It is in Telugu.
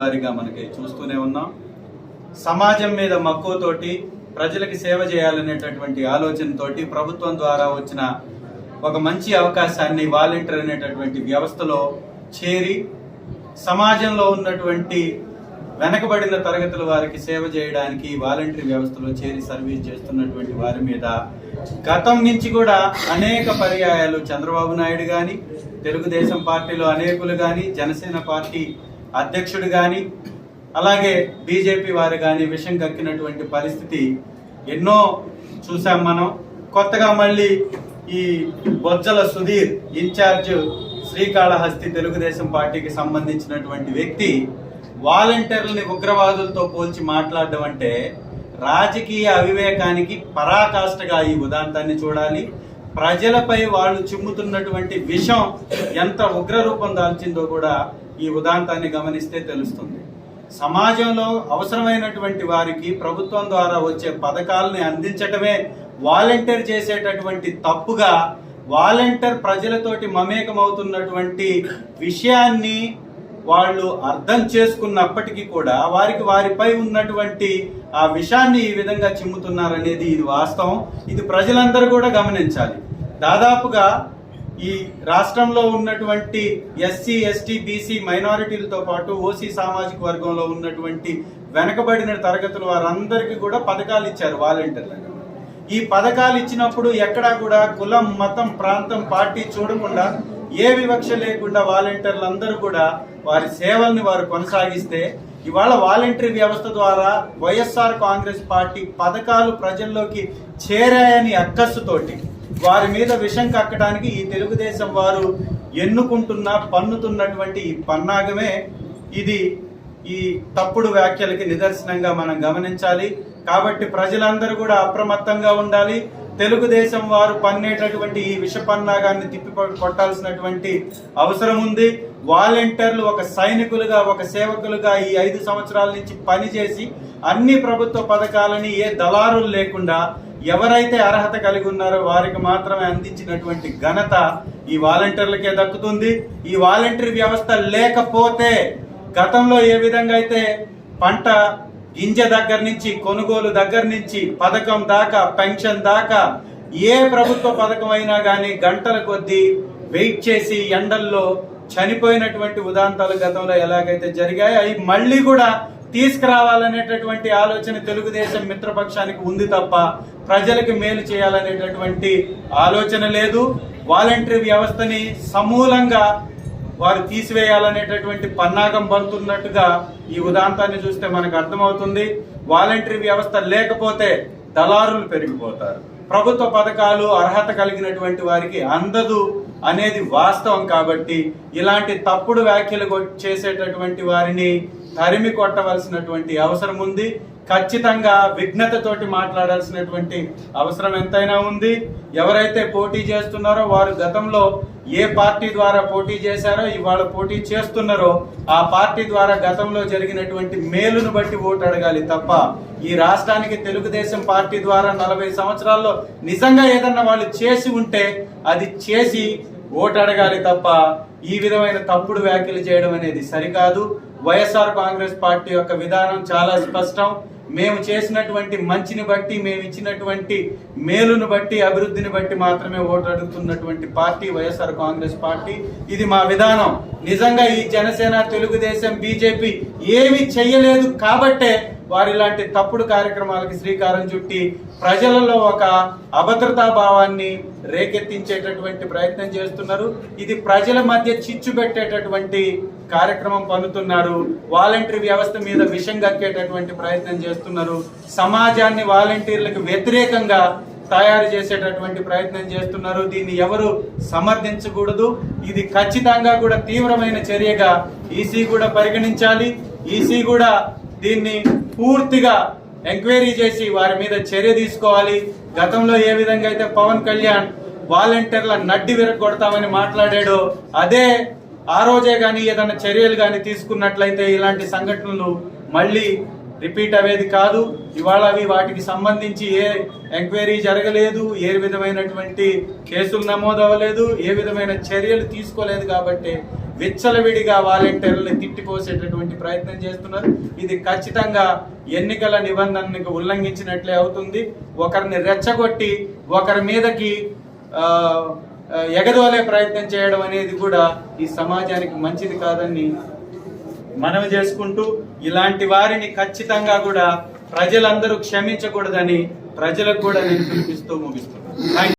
వారిగా మనకి చూస్తూనే ఉన్నాం. సమాజం మీద మక్కువతోటి ప్రజలకి సేవ చేయాలనేటటువంటి ఆలోచనతోటి ప్రభుత్వం ద్వారా వచ్చిన ఒక మంచి అవకాశాన్ని వాలంటీర్ అనేటటువంటి వ్యవస్థలో చేరి సమాజంలో ఉన్నటువంటి వెనకబడిన తరగతుల వారికి సేవ చేయడానికి వాలంటీర్ వ్యవస్థలో చేరి సర్వీస్ చేస్తున్నటువంటి వారి మీద గతం నుంచి కూడా అనేక పర్యాయాలు చంద్రబాబు నాయుడు కానీ తెలుగుదేశం పార్టీలో అనేకులు కానీ జనసేన పార్టీ అధ్యక్షుడు కానీ అలాగే బీజేపీ వారు కానీ విషం కక్కినటువంటి పరిస్థితి ఎన్నో చూసాం మనం. కొత్తగా మళ్ళీ ఈ బొజ్జల సుధీర్ ఇన్ఛార్జ్ శ్రీకాళహస్తి తెలుగుదేశం పార్టీకి సంబంధించినటువంటి వ్యక్తి వాలంటీర్లని ఉగ్రవాదులతో పోల్చి మాట్లాడడం అంటే రాజకీయ అవివేకానికి పరాకాష్ఠగా ఈ ఉదాంతాన్ని చూడాలి. ప్రజలపై వాళ్ళు చిమ్ముతున్నటువంటి విషం ఎంత ఉగ్రరూపం దాల్చిందో కూడా ఈ ఉదాంతాన్ని గమనిస్తే తెలుస్తుంది. సమాజంలో అవసరమైనటువంటి వారికి ప్రభుత్వం ద్వారా వచ్చే పథకాలని అందించటమే వాలంటీర్ చేసేటటువంటి తప్పుగా వాలంటీర్ ప్రజలతోటి మమేకమవుతున్నటువంటి విషయాన్ని వాళ్ళు అర్థం చేసుకున్నప్పటికీ కూడా వారికి వారిపై ఉన్నటువంటి ఆ విషయాన్ని ఈ విధంగా చిమ్ముతున్నారనేది ఇది వాస్తవం. ఇది ప్రజలందరూ కూడా గమనించాలి. దాదాపుగా ఈ రాష్ట్రంలో ఉన్నటువంటి ఎస్సీ ఎస్టీ బీసీ మైనారిటీలతో పాటు ఓసీ సామాజిక వర్గంలో ఉన్నటువంటి వెనకబడిన తరగతుల వారందరికీ కూడా పథకాలు ఇచ్చారు వాలంటీర్లుగా ఈ పథకాలు ఇచ్చినప్పుడు ఎక్కడా కూడా కులం మతం ప్రాంతం పార్టీ చూడకుండా ఏ వివక్ష లేకుండా వాలంటీర్లందరూ కూడా వారి సేవల్ని వారు కొనసాగిస్తే ఇవాళ వాలంటరీ వ్యవస్థ ద్వారా వైఎస్ఆర్ కాంగ్రెస్ పార్టీ పథకాలు ప్రజల్లోకి చేరాయని అక్కస్సుతోటి వారి మీద విషం కక్కడానికి ఈ తెలుగుదేశం వారు ఎన్నుకుంటున్న పన్నుతున్నటువంటి ఈ పన్నాగమే ఇది ఈ తప్పుడు వ్యాఖ్యలకి నిదర్శనంగా మనం గమనించాలి. కాబట్టి ప్రజలందరూ కూడా అప్రమత్తంగా ఉండాలి. తెలుగుదేశం వారు పన్నేటటువంటి ఈ విష పన్నాగాన్ని తిప్పి కొట్టాల్సినటువంటి అవసరం ఉంది. వాలంటీర్లు ఒక సైనికులుగా ఒక సేవకులుగా ఈ ఐదు సంవత్సరాల నుంచి పనిచేసి అన్ని ప్రభుత్వ పథకాలని ఏ దళారులు లేకుండా ఎవరైతే అర్హత కలిగి ఉన్నారో వారికి మాత్రమే అందించినటువంటి ఘనత ఈ వాలంటీర్లకే దక్కుతుంది. ఈ వాలంటీర్ వ్యవస్థ లేకపోతే గతంలో ఏ విధంగా అయితే పంట గింజ దగ్గర నుంచి కొనుగోలు దగ్గర నుంచి పథకం దాకా పెన్షన్ దాకా ఏ ప్రభుత్వ పథకం అయినా కానీ గంటల కొద్దీ వెయిట్ చేసి ఎండల్లో చనిపోయినటువంటి ఉదాంతాలు గతంలో ఎలాగైతే జరిగాయో అవి మళ్ళీ కూడా తీసుకురావాలనేటటువంటి ఆలోచన తెలుగుదేశం మిత్రపక్షానికి ఉంది తప్ప ప్రజలకు మేలు చేయాలనేటటువంటి ఆలోచన లేదు. వాలంటరీ వ్యవస్థని సమూలంగా వారు తీసివేయాలనేటటువంటి పన్నాగం పడుతున్నట్టుగా ఈ ఉదాంతాన్ని చూస్తే మనకు అర్థమవుతుంది. వాలంటరీ వ్యవస్థ లేకపోతే దళారులు పెరిగిపోతారు. ప్రభుత్వ పథకాలు అర్హత కలిగినటువంటి వారికి అందదు అనేది వాస్తవం కాబట్టి ఇలాంటి తప్పుడు వ్యాఖ్యలు చేసేటటువంటి వారిని తరిమి కొట్టవలసినటువంటి అవసరం ఉంది. ఖచ్చితంగా విఘ్నతతోటి మాట్లాడాల్సినటువంటి అవసరం ఎంతైనా ఉంది. ఎవరైతే పోటీ చేస్తున్నారో వారు గతంలో ఏ పార్టీ ద్వారా పోటీ చేశారో ఇవాళ పోటీ చేస్తున్నారో ఆ పార్టీ ద్వారా గతంలో జరిగినటువంటి మేలును బట్టి ఓటు అడగాలి తప్ప ఈ రాష్ట్రానికి తెలుగుదేశం పార్టీ ద్వారా నలభై సంవత్సరాల్లో నిజంగా ఏదన్నా వాళ్ళు చేసి ఉంటే అది చేసి ఓటు అడగాలి తప్ప ఈ విధమైన తప్పుడు వ్యాఖ్యలు చేయడం అనేది సరికాదు. వైఎస్ఆర్ కాంగ్రెస్ పార్టీ యొక్క విధానం చాలా స్పష్టం. మేము చేసినటువంటి మంచిని బట్టి మేము ఇచ్చినటువంటి మేలును బట్టి అభివృద్ధిని బట్టి మాత్రమే ఓటు అడుగుతున్నటువంటి పార్టీ వైఎస్ఆర్ కాంగ్రెస్ పార్టీ. ఇది మా విధానం. నిజంగా ఈ జనసేన తెలుగుదేశం బీజేపీ ఏమి చెయ్యలేదు కాబట్టే వారి ఇలాంటి తప్పుడు కార్యక్రమాలకి శ్రీకారం చుట్టి ప్రజలలో ఒక అభద్రతా భావాన్ని రేకెత్తించేటటువంటి ప్రయత్నం చేస్తున్నారు. ఇది ప్రజల మధ్య చిచ్చు పెట్టేటటువంటి కార్యక్రమం పన్నుతున్నారు. వాలంటరీ వ్యవస్థ మీద విషం కక్కేటటువంటి ప్రయత్నం చేస్తున్నారు. సమాజాన్ని వాలంటీర్లకు వ్యతిరేకంగా తయారు చేసేటటువంటి ప్రయత్నం చేస్తున్నారు. దీన్ని ఎవరు సమర్థించకూడదు. ఇది ఖచ్చితంగా కూడా తీవ్రమైన చర్యగా ఈసీ కూడా పరిగణించాలి. ఈసీ కూడా దీన్ని పూర్తిగా ఎంక్వైరీ చేసి వారి మీద చర్య తీసుకోవాలి. గతంలో ఏ విధంగా అయితే పవన్ కళ్యాణ్ వాలంటీర్ల నడ్డి విరగొడతామని మాట్లాడాడో అదే ఆ రోజే కానీ ఏదైనా చర్యలు కానీ తీసుకున్నట్లయితే ఇలాంటి సంఘటనలు మళ్ళీ రిపీట్ అవేది కాదు. ఇవాళ అవి వాటికి సంబంధించి ఏ ఎంక్వైరీ జరగలేదు ఏ విధమైనటువంటి కేసులు నమోదవ్వలేదు ఏ విధమైన చర్యలు తీసుకోలేదు కాబట్టి విచ్చలవిడిగా వాలంటీర్లను తిట్టిపోసేటటువంటి ప్రయత్నం చేస్తున్నారు. ఇది ఖచ్చితంగా ఎన్నికల నిబంధనలకు ఉల్లంఘించినట్లే అవుతుంది. ఒకరిని రెచ్చగొట్టి ఒకరి మీదకి ఎగదోలే ప్రయత్నం చేయడం అనేది కూడా ఈ సమాజానికి మంచిది కాదని మనవి చేసుకుంటూ ఇలాంటి వారిని ఖచ్చితంగా కూడా ప్రజలందరూ క్షమించకూడదని ప్రజలకు కూడా నేను పిలిపిస్తూ ముగిస్తున్నాను.